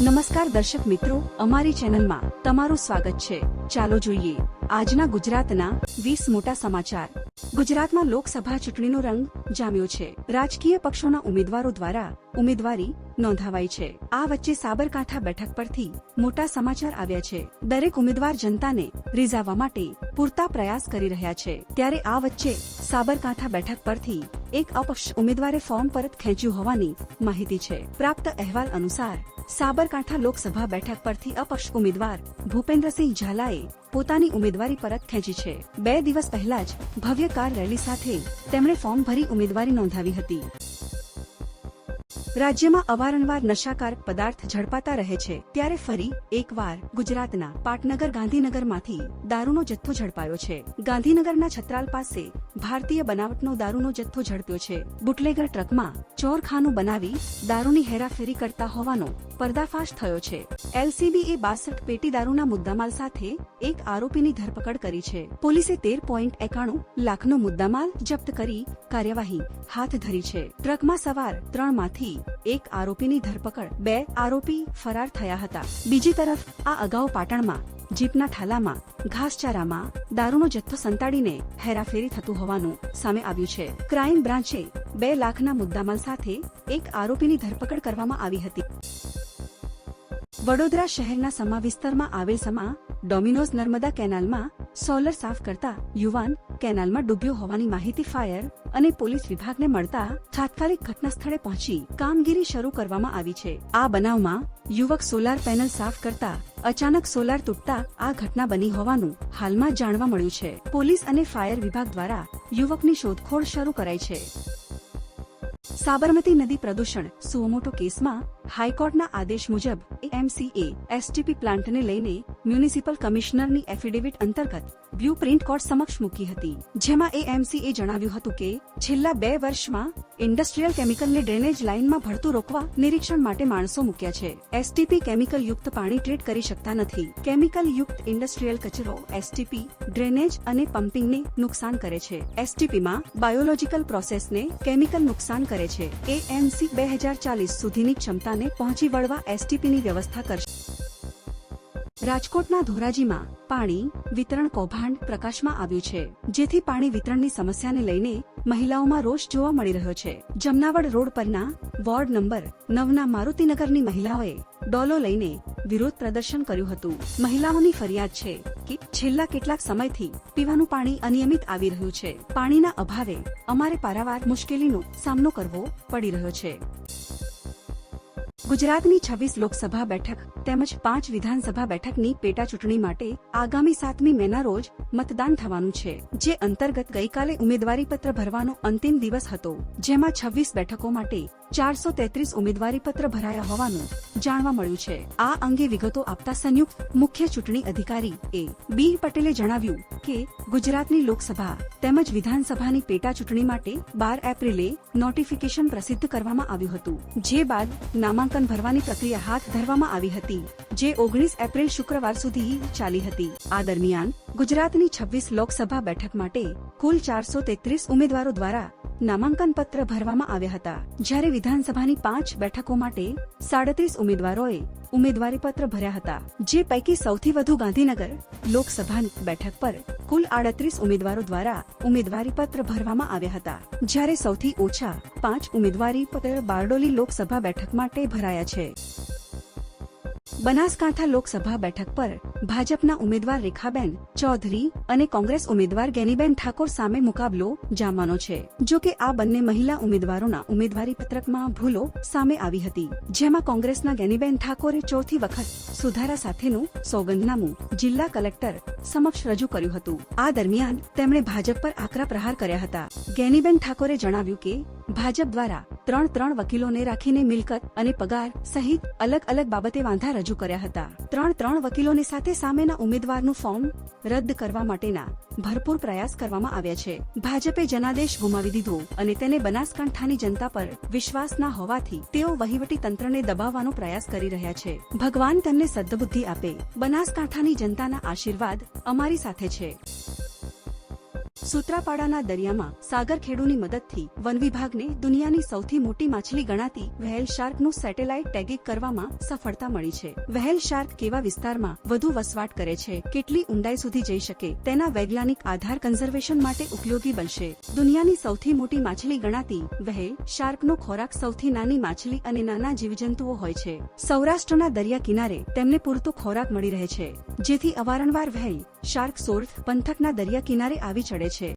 નમસ્કાર દર્શક મિત્રો, અમારી ચેનલમાં તમારું સ્વાગત છે. ચાલો જોઈએ આજના ગુજરાતના વીસ મોટા સમાચાર. ગુજરાતમાં લોકસભા ચૂંટણીનો રંગ જામ્યો છે. રાજકીય પક્ષોના ઉમેદવારો દ્વારા ઉમેદવારી નોંધાવાઈ છે. આ વચ્ચે સાબરકાંઠા બેઠક પરથી મોટા સમાચાર આવ્યા છે. દરેક ઉમેદવાર જનતાને રીઝાવવા માટે પૂરતા પ્રયાસ કરી રહ્યા છે. ત્યારે આ વચ્ચે સાબરકાંઠા બેઠક પરથી એક અપક્ષ ઉમેદવારે ફોર્મ પરત ખેંચ્યું હોવાની માહિતી છે. પ્રાપ્ત અહેવાલ અનુસાર, સાબરકાંઠા લોકસભા બેઠક પરથી અપક્ષ ઉમેદવાર ભૂપેન્દ્રસિંહ ઝાલાએ પોતાની ઉમેદવારી પરત ખેંચી છે. બે દિવસ પહેલા જ ભવ્ય કાર રેલી સાથે તેમણે ફોર્મ ભરી ઉમેદવારી નોંધાવી હતી. રાજ્યમાં અવારનવાર નશાકાર પદાર્થ ઝડપાતા રહે છે. ત્યારે ફરી એકવાર ગુજરાતના પાટનગર ગાંધીનગરમાંથી દારૂનો જથ્થો ઝડપાયો છે. ગાંધીનગરના છત્રાલ પાસે ભારતીય બનાવટનો દારૂનો જથ્થો ઝડપ્યો છે. બુટલેગર ટ્રકમાં ચોરખાનું બનાવી દારૂની હેરાફેરી કરતા હોવાનો પર્દાફાશ થયો છે. એલસીબીએ બાસઠ પેટી દારૂના મુદ્દામાલ સાથે એક આરોપીની ધરપકડ કરી છે. પોલીસે તેર પોઈન્ટ એકાણું લાખનો મુદ્દામાલ જપ્ત કરી કાર્યવાહી હાથ ધરી છે. ટ્રકમાં સવાર ત્રણમાંથી એક આરોપીની ધરપકડ, બે આરોપી ફરાર થયા હતા. બીજી તરફ, આ અગાઉ પાટણમાં, જીપના થાલામાં, ઘાસચારામાં દારૂનો જથ્થો સંતાડીને હેરાફેરી થતું હોવાનું સામે આવ્યું છે. ક્રાઇમ બ્રાન્ચે બે લાખના મુદ્દામાલ સાથે એક આરોપીની ધરપકડ કરવામાં આવી હતી. વડોદરા શહેરના સમા વિસ્તારમાં આવેલ સમા ડોમિનોઝ નર્મદા કેનાલમાં સોલર સાફ કરતા યુવાન કેનાલમાં ડૂબ્યો હોવાની માહિતી ફાયર અને પોલીસ વિભાગને મળતા તાત્કાલિક ઘટના સ્થળે પહોંચી કામગીરી શરૂ કરવામાં આવી છે. આ બનાવમાં યુવક સોલાર પેનલ સાફ કરતા અચાનક સોલાર તૂટતા આ ઘટના બની હોવાનું હાલમાં જાણવા મળ્યું છે. પોલીસ અને ફાયર વિભાગ દ્વારા યુવકની શોધખોળ શરૂ કરાઈ છે. સાબરમતી નદી પ્રદૂષણ, સુઓમોટો કેસમાં હાઈકોર્ટના આદેશ મુજબ એમસીએ એસટીપી પ્લાન્ટને લઈને મ્યુનિસિપલ કમિશનરની એફિડેવિટ અંતર્ગત બ્લુ પ્રિન્ટ કોર્ટ સમક્ષ મૂકી હતી. જેમાં એએમસીએ જણાવ્યું હતું કે, છેલ્લા બે વર્ષમાં ઇન્ડસ્ટ્રીયલ કેમિકલને ડ્રેનેજ લાઇનમાં ભળતું રોકવા નિરીક્ષણ માટે માણસો મૂક્યા છે. એસટીપી કેમિકલ યુક્ત પાણી ટ્રીટ કરી શકતા નથી. કેમિકલ યુક્ત ઇન્ડસ્ટ્રીયલ કચરો એસટીપી ડ્રેનેજ અને પમ્પિંગને નુકસાન કરે છે. એસટીપીમાં બાયોલોજીકલ પ્રોસેસને કેમિકલ નુકસાન કરે છે. એએમસી બે હજાર ચાલીસ સુધીની ક્ષમતાને પહોંચી વળવા એસટીપીની વ્યવસ્થા કરશે. રાજકોટના ધોરાજીમાં પાણી વિતરણ કૌભાંડ પ્રકાશમાં આવ્યું છે, જેથી પાણી વિતરણની સમસ્યાને લઈને મહિલાઓમાં રોષ જોવા મળી રહ્યો છે. જમનાવડ રોડ પરના વોર્ડ નંબર નવના મારુતિનગરની મહિલાઓએ ડોલો લઈને વિરોધ પ્રદર્શન કર્યું હતું. મહિલાઓની ફરિયાદ છે કે છેલ્લા કેટલાક સમયથી પીવાનું પાણી અનિયમિત આવી રહ્યું છે. પાણીના અભાવે અમારે પારાવાર મુશ્કેલીનો સામનો કરવો પડી રહ્યો છે. ગુજરાતની છવ્વીસ લોકસભા બેઠક તેમજ પાંચ વિધાનસભા બેઠકની પેટા ચૂંટણી માટે આગામી સાતમી મેના રોજ મતદાન થવાનું છે, જે અંતર્ગત ગઈકાલે ઉમેદવારી પત્ર ભરવાનો અંતિમ દિવસ હતો, જેમાં છવ્વીસ બેઠકો માટે ચારસો તેત્રીસ ઉમેદવારી પત્ર ભરાયા હોવાનું જાણવા મળ્યું છે. આ અંગે વિગતો આપતા સંયુક્ત મુખ્ય ચૂંટણી અધિકારી એ બી. પટેલે જણાવ્યું કે, ગુજરાતની લોકસભા તેમજ વિધાનસભાની પેટા ચૂંટણી માટે બાર એપ્રિલે નોટિફિકેશન પ્રસિદ્ધ કરવામાં આવ્યું હતું. જે બાદ નામાંકન ભરવાની પ્રક્રિયા હાથ ધરવામાં આવી હતી, જે ઓગણીસ એપ્રિલ શુક્રવાર સુધી ચાલી હતી. આ દરમિયાન ગુજરાતની છવ્વીસ લોકસભા બેઠક માટે કુલ ચારસો તેત્રીસ ઉમેદવારો દ્વારા નામાંકન પત્ર ભરવામાં આવ્યા હતા. જ્યારે વિધાનસભાની પાંચ બેઠકો માટે સાડત્રીસ ઉમેદવારોએ ઉમેદવારી પત્ર ભર્યા હતા. જે પૈકી સૌથી વધુ ગાંધીનગર લોકસભા બેઠક પર કુલ આડત્રીસ ઉમેદવારો દ્વારા ઉમેદવારી પત્ર ભરવામાં આવ્યા હતા. જ્યારે સૌથી ઓછા પાંચ ઉમેદવારી પત્ર બારડોલી લોકસભા બેઠક માટે ભરાયા છે. બનાસકાંઠા લોકસભા બેઠક પર ભાજપના ઉમેદવાર રેખાબેન ચૌધરી અને કોંગ્રેસ ઉમેદવાર ગેનીબેન ઠાકોર સામે મુકાબલો જામવાનો છે. જો કે આ બંને મહિલા ઉમેદવારોના ઉમેદવારી પત્રકમાં ભૂલો સામે આવી હતી. જેમાં કોંગ્રેસના ગેનીબેન ઠાકોરે ચોથી વખત સુધારા સાથેનું સોગંદનામું જિલ્લા કલેક્ટર સમક્ષ રજૂ કર્યું હતું. આ દરમિયાન તેમણે ભાજપ પર આકરા પ્રહાર કર્યા હતા. ગેનીબેન ઠાકોરે જણાવ્યું કે, ભાજપ દ્વારા ત્રણ ત્રણ વકીલોને રાખીને મિલકત અને પગાર સહિત અલગ અલગ બાબતે વાંધા રજૂ કર્યા હતા. ત્રણ ત્રણ વકીલોની સાથે સામેના ઉમેદવારનું ફોર્મ રદ કરવા માટેના ભરપૂર પ્રયાસ કરવામાં આવ્યા છે. ભાજપે જનાદેશ ગુમાવી દીધો અને તેને બનાસકાંઠાની જનતા પર વિશ્વાસ ના હોવાથી તેઓ વહીવટી તંત્રને દબાવવાનો પ્રયાસ કરી રહ્યા છે. ભગવાન તેમને સદ્બુદ્ધિ આપે. બનાસકાંઠાની જનતાના આશીર્વાદ અમારી સાથે છે. સૂત્રાપાડાના દરિયામાં સાગર ખેડૂની મદદથી વન વિભાગને દુનિયાની સૌથી મોટી માછલી ગણાતી વહેલ શાર્કનું સેટેલાઇટ ટેગિંગ કરવામાં સફળતા મળી છે. વહેલ શાર્ક કેવા વિસ્તારમાં વધુ વસવાટ કરે છે, કેટલી ઊંડાઈ સુધી જઈ શકે, તેના વૈજ્ઞાનિક આધાર કન્ઝર્વેશન માટે ઉપયોગી બનશે. દુનિયાની સૌથી મોટી માછલી ગણાતી વહેલ શાર્કનો ખોરાક સૌથી નાની માછલી અને નાના જીવજંતુઓ હોય છે. સૌરાષ્ટ્રના દરિયા કિનારે તેમને પૂરતો ખોરાક મળી રહે છે, જેથી અવારનવાર વ્હેલ શાર્ક સોર્થ પંથકના દરિયા કિનારે આવી ચડે છે.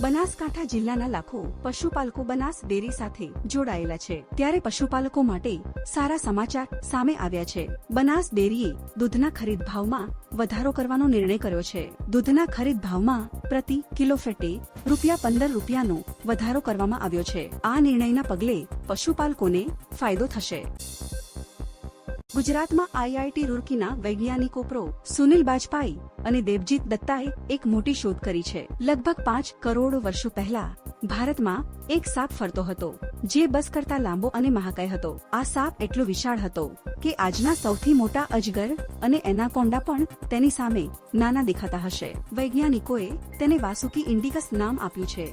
બનાસકાંઠા જિલ્લાના લાખો પશુપાલકો બનાસ ડેરી સાથે જોડાયેલા છે. ત્યારે પશુપાલકો માટે સારા સમાચાર સામે આવ્યા છે. બનાસ ડેરીએ દૂધના ખરીદ ભાવમાં વધારો કરવાનો નિર્ણય કર્યો છે. દૂધના ખરીદ ભાવમાં પ્રતિ કિલો ફેટે રૂપિયા પંદર રૂપિયાનો વધારો કરવામાં આવ્યો છે. આ નિર્ણયના પગલે પશુપાલકોને ફાયદો થશે. ગુજરાતમાં આઈઆઈટી રૂરકીના વૈજ્ઞાનિકો પ્રો સુનિલ બાજપાઈ અને દેવજીત દત્તાએ એક મોટી શોધ કરી છે. લગભગ પાંચ કરોડ વર્ષો પહેલા ભારતમાં એક સાપ ફરતો હતો, જે બસ કરતા લાંબો અને મહાકાય હતો. આ સાપ એટલો વિશાળ હતો કે આજના સૌથી મોટા અજગર અને એનાકોન્ડા પણ તેની સામે નાના દેખાતા હશે. વૈજ્ઞાનિકોએ તેને વાસુકી ઇન્ડિકસ નામ આપ્યું છે.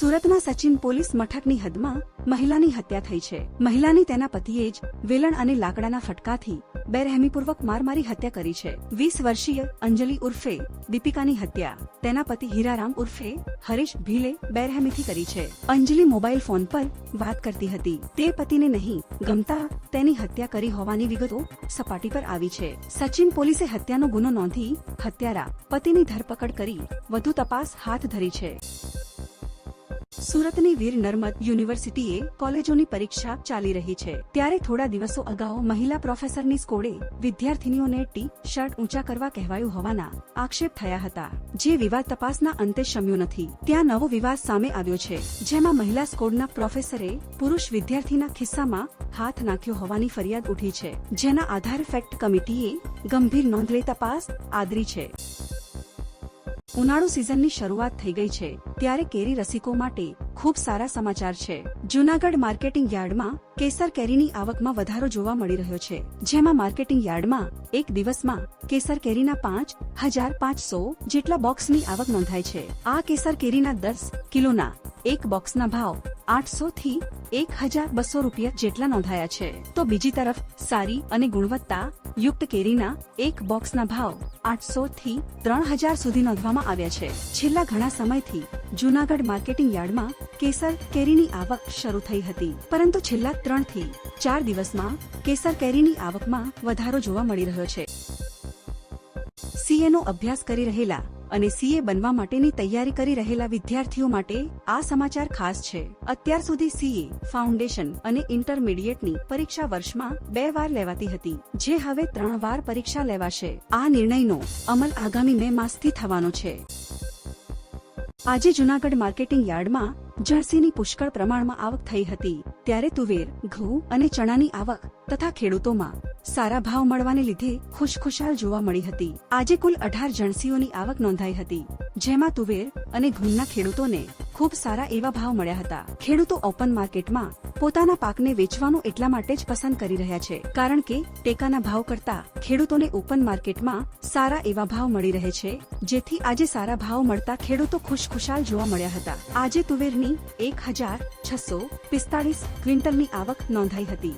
સુરતના સચિન પોલીસ મથકની હદમાં મહિલાની હત્યા થઈ છે. મહિલાની તેના પતિએ જ વેલણ અને લાકડાના ફટકાથી બેરહેમીપૂર્વક માર મારી હત્યા કરી છે. વીસ વર્ષીય અંજલિ ઉર્ફે દીપિકાની હત્યા. તેના પતિ હીરારામ ઉર્ફે હરીશ ભીલે બેરહેમીથી કરી છે. અંજલિ મોબાઈલ ફોન પર વાત કરતી હતી. તે પતિને નહીં, ગમતા તેની હત્યા કરી હોવાની વિગતો સપાટી પર આવી છે. સચિન પોલીસે હત્યાનો ગુનો નોંધી હત્યારા પતિની ધરપકડ કરી વધુ તપાસ હાથ ધરી છે. સુરતની વીર નર્મદ યુનિવર્સિટીએ કોલેજોની પરીક્ષા ચાલી રહી છે. ત્યારે થોડા દિવસો અગાઉ મહિલા પ્રોફેસરની સ્કોડે વિદ્યાર્થીનીઓને ટી શર્ટ ઊંચા કરવા કહેવાયું હોવાના આક્ષેપ થયા હતા. જે વિવાદ તપાસના અંતે શમ્યો નથી. ત્યાં નવો વિવાદ સામે આવ્યો છે, જેમાં મહિલા સ્કોડના પ્રોફેસરે પુરુષ વિદ્યાર્થીના ખિસ્સામાં હાથ નાખ્યો હોવાની ફરિયાદ ઉઠી છે, જેના આધારે ફેક્ટ કમિટીએ ગંભીર નોંધ લઈ તપાસ આદરી છે. ઉનાળુ સિઝનની શરૂઆત થઈ ગઈ છે, ત્યારે કેરી રસિકો માટે ખૂબ સારા સમાચાર છે. જૂનાગઢ માર્કેટિંગ યાર્ડમાં કેસર કેરીની આવકમાં વધારો જોવા મળી રહ્યો છે, જેમાં માર્કેટિંગ યાર્ડમાં એક દિવસમાં કેસર કેરીના પાંચ હજાર પાંચસો જેટલા બોક્સની આવક નોંધાય છે. આ કેસર કેરીના દસ કિલોના એક બોક્સના ભાવ આઠસો થી એક હજાર બસો રૂપિયા જેટલા નોંધાયા છે. તો બીજી તરફ સારી અને ગુણવત્તા યુક્ત કેરીના એક બોક્સના ભાવ આઠસો થી ત્રણ હજાર સુધી નોંધવામાં આવ્યા છે. છેલ્લા ઘણા સમયથી જુનાગઢ માર્કેટિંગ યાર્ડમાં કેસર કેરીની આવક શરૂ થઈ હતી. પરંતુ છેલ્લા ત્રણથી ચાર દિવસમાં કેસર કેરીની આવકમાં વધારો જોવા મળી રહ્યો છે. સીએ નો અભ્યાસ કરી રહેલા અને સીએ બનવા માટેની તૈયારી કરી રહેલા વિદ્યાર્થીઓ માટે આ સમાચાર ખાસ છે. અત્યાર સુધી સીએ ફાઉન્ડેશન અને ઇન્ટરમીડિયેટની પરીક્ષા વર્ષમાં બે વાર લેવાતી હતી, જે હવે ત્રણ વાર પરીક્ષા લેવાશે. આ નિર્ણયનો અમલ આગામી મે માસથી થવાનો છે. આજે જુનાગઢ માર્કેટિંગ યાર્ડમાં જર્સીની પુષ્કળ પ્રમાણમાં આવક થઈ હતી, ત્યારે તુવેર, ઘઉં અને ચણાની આવક તથા ખેડૂતોમાં સારા ભાવ મળવાને લીધે ખુશખુશાલ જોવા મળી હતી. આજે કુલ અઢાર જણસીઓની આવક નોંધાઈ હતી, જેમાં તુવેર અને ઘઉંના ખેડૂતોને ખૂબ સારા એવા ભાવ મળ્યા હતા. ખેડૂતો ઓપન માર્કેટમાં પોતાના પાકને વેચવાનું એટલા માટે જ પસંદ કરી રહ્યા છે, કારણ કે ટેકાના ભાવ કરતા ખેડૂતોને ઓપન માર્કેટમાં સારા એવા ભાવ મળી રહે છે, જેથી આજે સારા ભાવ મળતા ખેડૂતો ખુશખુશાલ જોવા મળ્યા હતા. આજે તુવેરની એક હજાર છસો પિસ્તાળીસ ક્વિન્ટલની આવક નોંધાઈ હતી.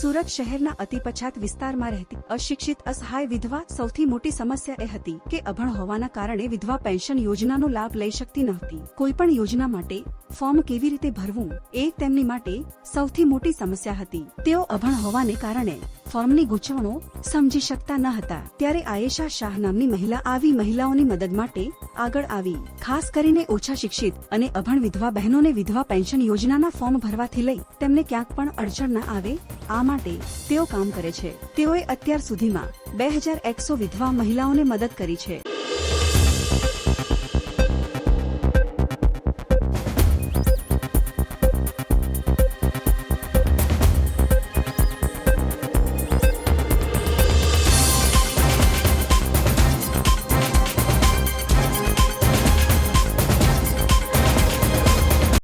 સુરત શહેરના અતિ પછાત વિસ્તારમાં રહેતી અશિક્ષિત અસહાય વિધવા સૌથી મોટી સમસ્યા એ હતી કે અભણ હોવાના કારણે વિધવા પેન્શન યોજનાનો લાભ લઈ શકતી નહોતી. કોઈ પણ યોજના માટે ફોર્મ કેવી રીતે ભરવું એ તેમની માટે સૌથી મોટી સમસ્યા હતી. તેઓ અભણ હોવાને કારણે ફોર્મની ગૂંચવણો સમજી શકતા ન હતા. ત્યારે આયેશા શાહ નામની મહિલા આવી મહિલાઓની મદદ માટે આગળ આવી. ખાસ કરીને ઓછા શિક્ષિત અને અભણ વિધવા બહેનોને વિધવા પેન્શન યોજનાના ફોર્મ ભરવાથી લઈ તેમને ક્યાંક પણ અડચણ ન આવે આ માટે તેઓ કામ કરે છે. તેઓએ અત્યાર સુધીમાં બે હજાર એકસો વિધવા મહિલાઓને મદદ કરી છે.